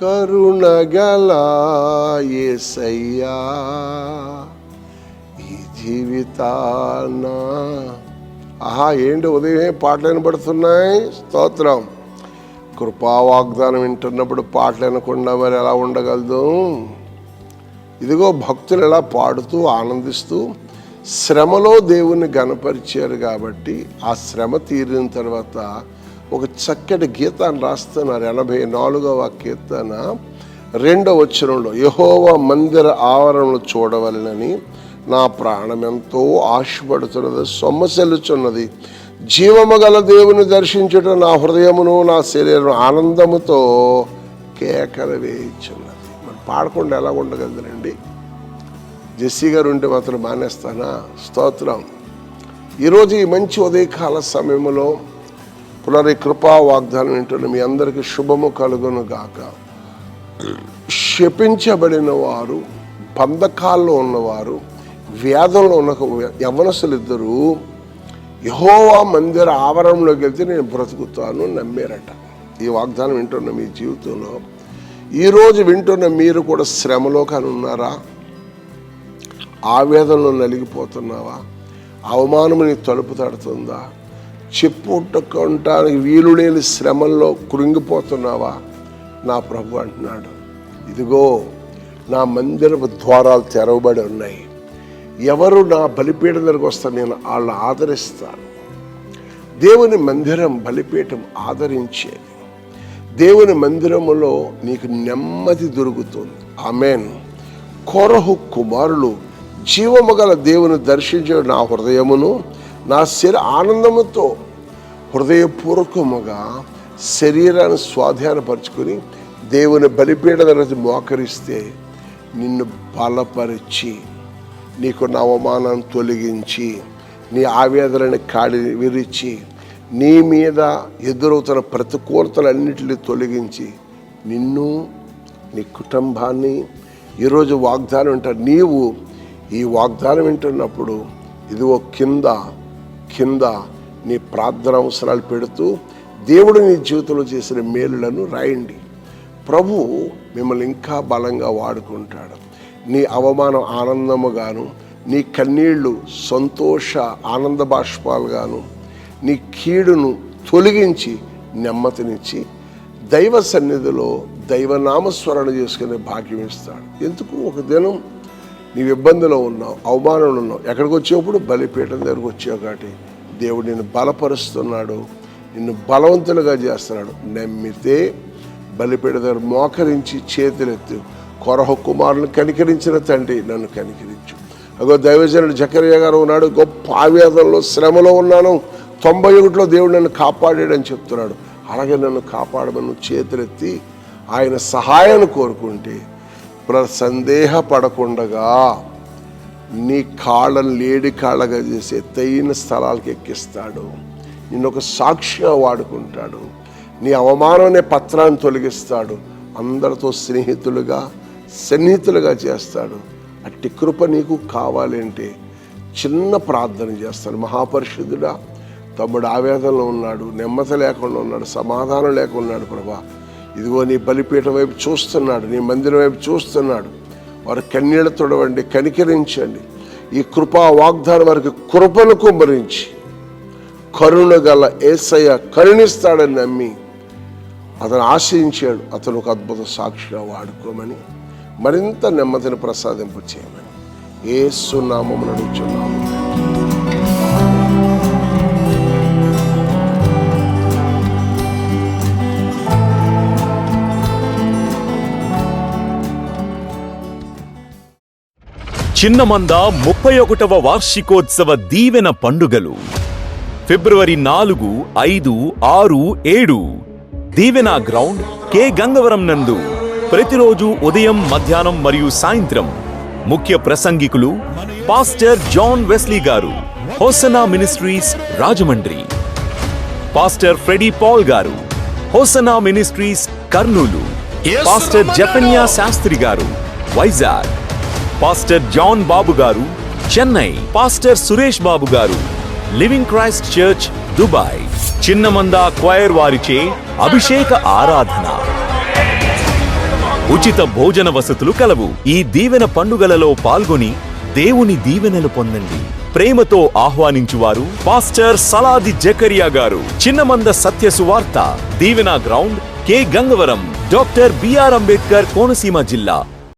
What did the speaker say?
కరుణగల ఏసయ్యా ఈ జీవితాన. ఆహా ఏంటి ఉదయం పాటలు వినపడుతున్నాయి స్తోత్రం. కృపా వాగ్దానం వింటున్నప్పుడు పాటలు వినకుండా మరి ఎలా ఉండగలదు? ఇదిగో భక్తులు ఎలా పాడుతూ ఆనందిస్తూ శ్రమలో దేవుణ్ణి గనపరిచారు కాబట్టి ఆ శ్రమ తీరిన తర్వాత ఒక చక్కటి గీతాన్ని రాస్తున్నారు. ఎనభై నాలుగవ కీర్తన రెండవ వచ్చరంలో యహోవ మందిర ఆవరణలు చూడవలనని నా ప్రాణం ఎంతో ఆశపడుతున్నది సొమ్మసెల్లుచున్నది జీవము గల దేవుని దర్శించుట నా హృదయమును నా శరీరం ఆనందముతో కేకలు వేయించున్నది. మరి పాడకుండా ఎలా ఉండగలదండి జెస్సీ గారు ఉంటే మాత్రం మానేస్తానా? స్తోత్రం. ఈరోజు ఈ మంచి ఉదయకాల సమయంలో పునరి కృపా వాగ్దానం వింటున్న మీ అందరికీ శుభము కలుగును గాక. శపించబడిన వారు బంధకాల్లో ఉన్నవారు వ్యాధంలో ఉన్న యవనసులు ఇద్దరు యహోవా మందిర ఆవరణలోకి వెళ్తే నేను బ్రతుకుతాను నమ్మారట. ఈ వాగ్దానం వింటున్న మీ జీవితంలో. ఈరోజు వింటున్న మీరు కూడా శ్రమలో కానీ ఉన్నారా? ఆవేదనలో నలిగిపోతున్నావా? అవమానము నీ తలుపు తడుతుందా? చెప్పుకుంటానికి వీలు లేని శ్రమల్లో కృంగిపోతున్నావా? నా ప్రభు అంటున్నాడు. ఇదిగో నా మందిరపు ద్వారాలు తెరవబడి ఉన్నాయి. ఎవరు నా బలిపీఠం దగ్గరకు వస్తారు నేను వాళ్ళని ఆదరిస్తాను. దేవుని మందిరం బలిపీఠం ఆదరించేది. దేవుని మందిరములో నీకు నెమ్మది దొరుకుతుంది. ఆమెన్. కొరహు కుమారులు జీవము గల దేవుని దర్శించడం నా హృదయమును నా శరీర ఆనందముతో హృదయపూర్వకముగా శరీరాన్ని స్వాధీనపరుచుకొని దేవుని బలిపీఠ మోకరిస్తే నిన్ను బలపరిచి నీకున్న అవమానాన్ని తొలగించి నీ ఆవేదనని కాడి విరిచి నీ మీద ఎదురవుతున్న ప్రతికూలతలన్నింటినీ తొలగించి నిన్ను నీ కుటుంబాన్ని ఈరోజు వాగ్దానం వింటారు నీవు ఈ వాగ్దానం వింటున్నప్పుడు ఇదిగో కింద కింద నీ ప్రార్థన అవసరాలు పెడుతూ దేవుడు నీ జీవితంలో చేసిన మేలులను రాయండి. ప్రభు మిమ్మల్ని ఇంకా బలంగా వాడుకుంటాడు. నీ అవమానం ఆనందముగాను నీ కన్నీళ్ళు సంతోష ఆనంద బాష్పాలుగాను నీ కీడును తొలగించి నెమ్మతినిచ్చి దైవ సన్నిధిలో దైవనామస్మరణ చేసుకునే భాగ్యం ఇస్తాడు. ఎందుకు? ఒక దినం నీవు ఇబ్బందిలో ఉన్నావు అవమానంలో ఉన్నావు. ఎక్కడికి వచ్చేప్పుడు బలిపీఠం దగ్గరకు వచ్చావు కాబట్టి దేవుడు నిన్ను బలపరుస్తున్నాడు నిన్ను బలవంతులుగా చేస్తున్నాడు. నమ్మితే బలిపీఠ దగ్గర మోకరించి చేతులెత్తు. కొరహ కుమారుని కనికరించిన తండ్రి నన్ను కనికరించు. అగో దైవజనుడు జకర్య గారు ఉన్నాడు గొప్ప ఆవేదనలో శ్రమలో ఉన్నాను. తొంభై ఒకటిలో దేవుడు నన్ను కాపాడాడని చెప్తున్నాడు. అలాగే నన్ను కాపాడమని చేతులెత్తి ఆయన సహాయాన్ని కోరుకుంటే సందేహపడకుండగా నీ కాళ్ళను లేడి కాళ్ళగా చేసి ఎత్తైన స్థలాలకు ఎక్కిస్తాడు. నిన్ను ఒక సాక్షిగా వాడుకుంటాడు. నీ అవమానం అనే పత్రాన్ని తొలగిస్తాడు. అందరితో స్నేహితులుగా సన్నిహితులుగా చేస్తాడు. అట్టి కృప నీకు కావాలంటే చిన్న ప్రార్థన చేస్తాడు. మహాపరిశుద్ధుడా తమ్ముడు ఆవేదనలో ఉన్నాడు నెమ్మది లేకుండా ఉన్నాడు సమాధానం లేకుండా ఉన్నాడు ప్రభా. ఇదిగో నీ బలిపీఠం వైపు చూస్తున్నాడు నీ మందిరం వైపు చూస్తున్నాడు. వారు కన్నీళ్ళ తొడవండి కనికరించండి. ఈ కృపా వాగ్దానం వారికి కృపను కుమ్మరించి. కరుణ గల ఏసయ్య కరుణిస్తాడని నమ్మి అతను ఆశయించాడు అతను ఒక అద్భుత సాక్షిగా వాడుకోమని మరింత నెమ్మదిని ప్రసాదింపు చేయమని ఏసునామం నడుచున్నాము చిన్నమంద ముప్పై ఒకటవ వార్షికోత్సవ దీవెన పండుగలు. ఫిబ్రవరి నాలుగు ఐదు ఆరు ఏడు. దీవెన గ్రౌండ్ కె. గంగవరం నందు ప్రతిరోజు ఉదయం మధ్యాహ్నం మరియు సాయంత్రం ముఖ్య ప్రసంగికులు పాస్టర్ జాన్ వెస్లీ గారు Hosanna ministries Rajahmundry. Pastor Freddy Paul గారు Hosanna ministries Kurnool. Pastor Japanya Sastry గారు వైజాగ్. పాస్టర్ జాన్ బాబు గారు చెన్నై పాస్టర్ సురేష్ బాబు గారు Living Christ Church Dubai. Chinnamanda choir వారిచే అభిషేక ఆరాధన. ఉచిత భోజన వసతులు కలవు. ఈ దీవెన పండుగలలో పాల్గొని దేవుని దీవెనలు పొందండి. ప్రేమతో ఆహ్వానించువారు పాస్టర్ సలాది జకరియా గారు. చిన్నమంద Satya Suvartha Deevena ground K Gangavaram doctor BR Ambedkar Konaseema జిల్లా.